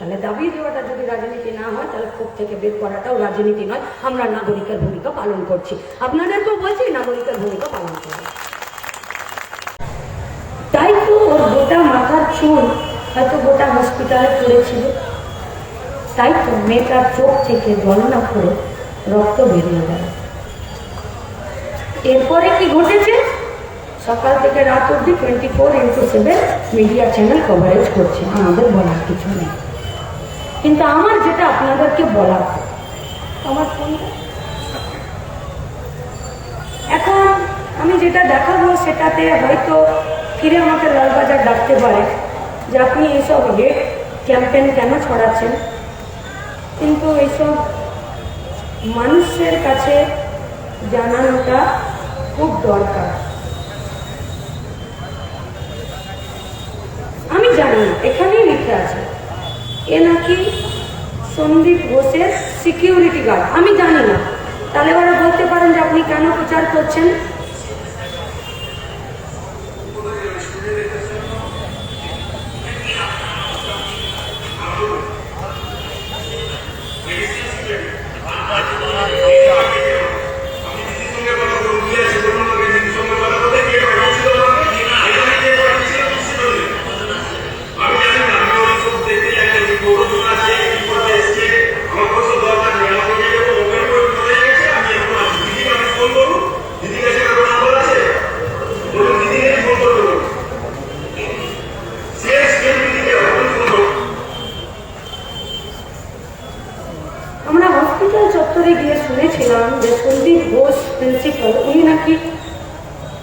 তাহলে দাবি দেওয়াটা যদি রাজনীতি না হয়, তাহলে ক্ষোভ থেকে বের করাটাও রাজনীতি নয়। আমরা নাগরিকের ভূমিকা পালন করছি। আপনাদেরকেও বলছি, নাগরিকের ভূমিকা পালন করবে তাই তো গোটা মাথার চুল হয়তো গোটা হসপিটালে পড়েছিল। তাই তো মেয়েটার চোখ থেকে জল করে রক্ত বেরিয়ে গেল। এরপরে কি ঘটেছে? সকাল থেকে রাত অবধি twenty four into seven media channel coverage করছে। আমাদের বলার কিছু নেই। কিন্তু আমার যেটা আপনাদেরকে বলার আমার এখন আমি যেটা দেখাবো সেটাতে হয়তো ফিরে আমাকে লালবাজার ডাকতে পারে যে আপনি এইসব হেড ক্যাম্পেন কেন ছড়াচ্ছেন? কিন্তু এইসব মানুষের কাছে জানানোটা খুব দরকার। আমি জানি এখানেই লিখে আছে। এ নাকি সন্দীপ ঘোষের সিকিউরিটি গার্ড আমি জানি না। তাহলে ওরা বলতে পারেন যে আপনি কেন প্রচার করছেন? প্রিন্সিপাল, উনি নাকি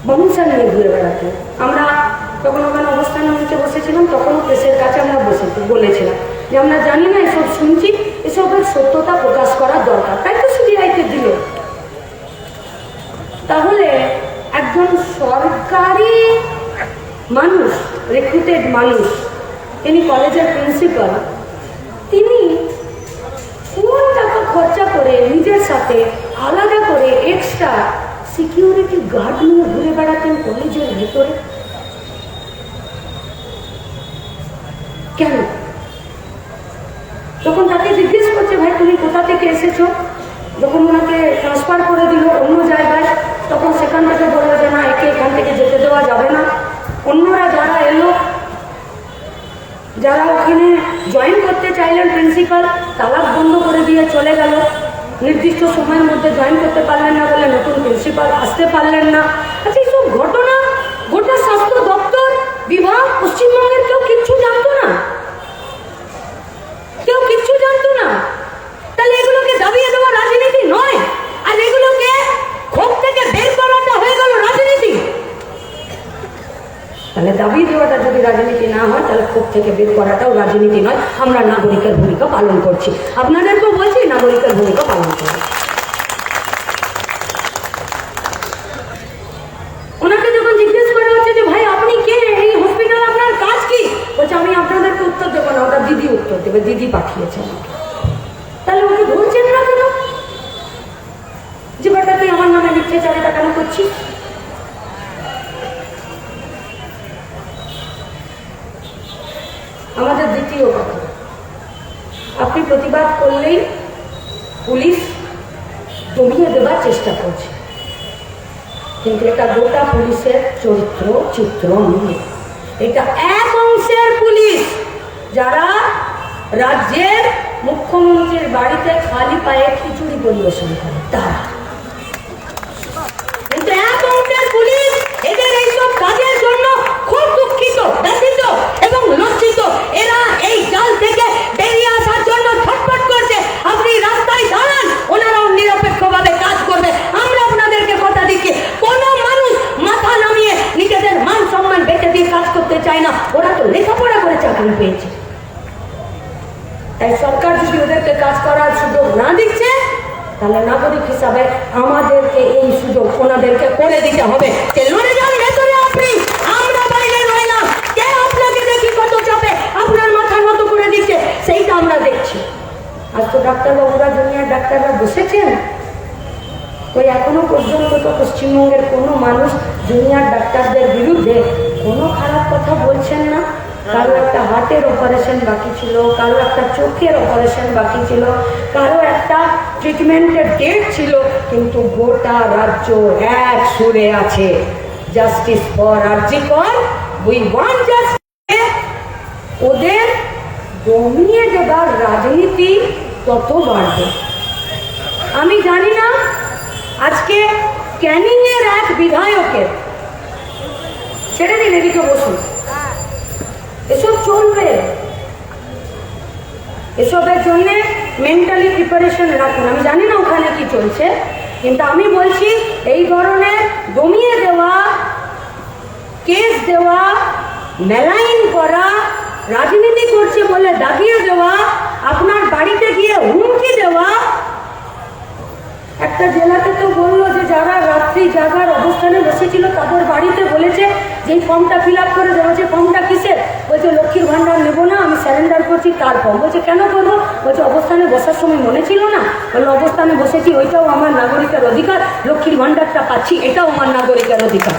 বংশা নিয়ে ঘুরে বেড়াতেন। আমরা যখন ওখানে অবস্থান মঞ্চে বসেছিলাম, তখনও প্রেসের কাছে আমরা বসেছি বলেছিলাম যে, আমরা জানি না, এসব শুনছি, এসবের সত্যতা প্রকাশ করার দরকার। তাই তো সিবিআইকে দিল। তাহলে একজন সরকারি মানুষ রিক্রুটেড মানুষ, তিনি কলেজের প্রিন্সিপাল, তিনি কোন টাকা খরচা করে নিজের সাথে আলাদা করে এক্সট্রা সিকিউরিটি গার্ড নিয়ে ঘুরে বেড়াতেন কলেজের ভেতরে। কেন? তাকে জিজ্ঞেস করছে, ভাই, তুমি কোথা থেকে এসেছ? যখন ওনাকে ট্রান্সফার করে দিল অন্য জায়গায়, তখন সেখান থেকে বলল যে, না, একে এখান থেকে যেতে দেওয়া যাবে না। অন্যরা যারা এলো, যারা ওখানে জয়েন করতে চাইলেন প্রিন্সিপাল তালাক বন্ধ করে দিয়ে চলে গেল। নির্দিষ্ট সময়ের মধ্যে জয়েন করতে পারলেন না বলে নতুন প্রিন্সিপাল আসতে পারলেন না। আচ্ছা এইসব ঘটনা গোটা স্বাস্থ্য দপ্তর, বিভাগ, পশ্চিমবঙ্গের কেউ কিচ্ছু জানতো না? কেউ কিচ্ছু জানতো না? তাহলে এগুলোকে দাবিয়ে দেওয়া রাজনীতি নয়। আর এগুলোকে ক্ষোভ থেকে বের করাটা হয়ে গেল রাজনীতি। তাহলে দাবি দেওয়াটা যদি রাজনীতি না হয়, তাহলে ক্ষোভ থেকে বের করাটাও রাজনীতি নয়। আমরা নাগরিকের ভূমিকা পালন করছি। আপনাদেরকেও বলছি নাগরিকের ভূমিকা পালন করছি ওনাকে যখন জিজ্ঞেস করা হচ্ছে যে ভাই আপনি কে এই হসপিটাল আপনার কাজ কি বলছে আমি আপনাদেরকে উত্তর দেবো না ওটা দিদি উত্তর দেবে দিদি পাঠিয়েছে আমাকে তাহলে ওকে ধরছেন না কেন যে বেটা তুই আমার নামে মিথ্যে চালিটা কেন করছিস আমাদের দ্বিতীয় কথা আপনি প্রতিবাদ করলেই পুলিশ দমিয়ে দেওয়ার চেষ্টা করছে। কিন্তু এটা গোটা পুলিশের চরিত্র, চিত্র নিয়ে। এটা এক অংশের পুলিশ যারা রাজ্যের মুখ্যমন্ত্রীর বাড়িতে খালি পায়ে খিচুড়ি পরিবেশন করে। তারা কিন্তু এক অংশের পুলিশ এদের এইসব কাজের জন্য খুব দুঃখিত ব্যথিত এবং লজ্জিত এরা এই জাল থেকে বেরিয়ে আসার জন্য ছটফট করছে আপনি রাস্তায় দাঁড়ান ওনারাও নিরপেক্ষভাবে কাজ করবে আমরা আপনাদেরকে কথা দিচ্ছি কোনো মানুষ মাথা নামিয়ে নিজেদের মান সম্মান বেঁচে দিয়ে কাজ করতে চায় না ওরা তো লেখাপড়া করে চাকরি পেয়েছে। তাই সরকার যদি ওদেরকে কাজ করার সুযোগ না দিচ্ছে, তাহলে নাগরিক হিসাবে আমাদেরকে এই সুযোগ ওনাদেরকে করে দিতে হবে। যে লড়ে যান ভেতরে আপনি, আমরা বাইরে কে আপনাকে দেখি কত চাপে, আপনার মাথা মতো করে দিচ্ছে, সেইটা আমরা দেখছি। আজ তো ডাক্তারবাবুরা, জুনিয়র ডাক্তাররা বসেছেন। ওই এখনও পর্যন্ত তো পশ্চিমবঙ্গের কোনো মানুষ জুনিয়র ডাক্তারদের বিরুদ্ধে কোনো খারাপ কথা বলছেন না। কারও একটা হার্টের অপারেশন বাকি ছিল, কারও একটা চোখের অপারেশন বাকি ছিল, কারও একটা ট্রিটমেন্টের ডেট ছিল, কিন্তু গোটা রাজ্য এক সুরে আছে জাস্টিস ফর আরজি কর উই ওয়ান্ট জাস্টিস ওদের দমিয়ে দেবার রাজনীতি তত বাড়বে। আমি জানি না, আজকে ক্যানিংয়ের এক বিধায়কের ছেড়ে দিন এদিকে বসুন। এসব চলবে। এসবের জন্যে মেন্টালি প্রিপারেশন রাখুন। আমি জানি না ওখানে কি চলছে, কিন্তু আমি বলছি, এই ধরনের দমিয়ে দেওয়া, কেস দেওয়া, মেলাইন করা, রাজনীতি করছে বলে দাগিয়ে দেওয়া, আপনার বাড়িতে গিয়ে হুমকি দেওয়া, একটা জেলাতে তো বলল যে যারা রাত্রি জায়গার অবস্থানে বসেছিল তাদের বাড়িতে বলেছে যে ফর্মটা ফিল আপ করে দেওয়া ফর্মটা কিসের? বলছে, লক্ষ্মীর ভাণ্ডার নেব না, আমি স্যারেন্ডার করছি তার ফর্ম বলছে, কেন করব? বলছে, অবস্থানে বসার সময় মনে ছিল না? বলল, অবস্থানে বসেছি, ওইটাও আমার নাগরিকের অধিকার, লক্ষ্মীর ভাণ্ডারটা পাচ্ছি, এটাও আমার নাগরিকের অধিকার।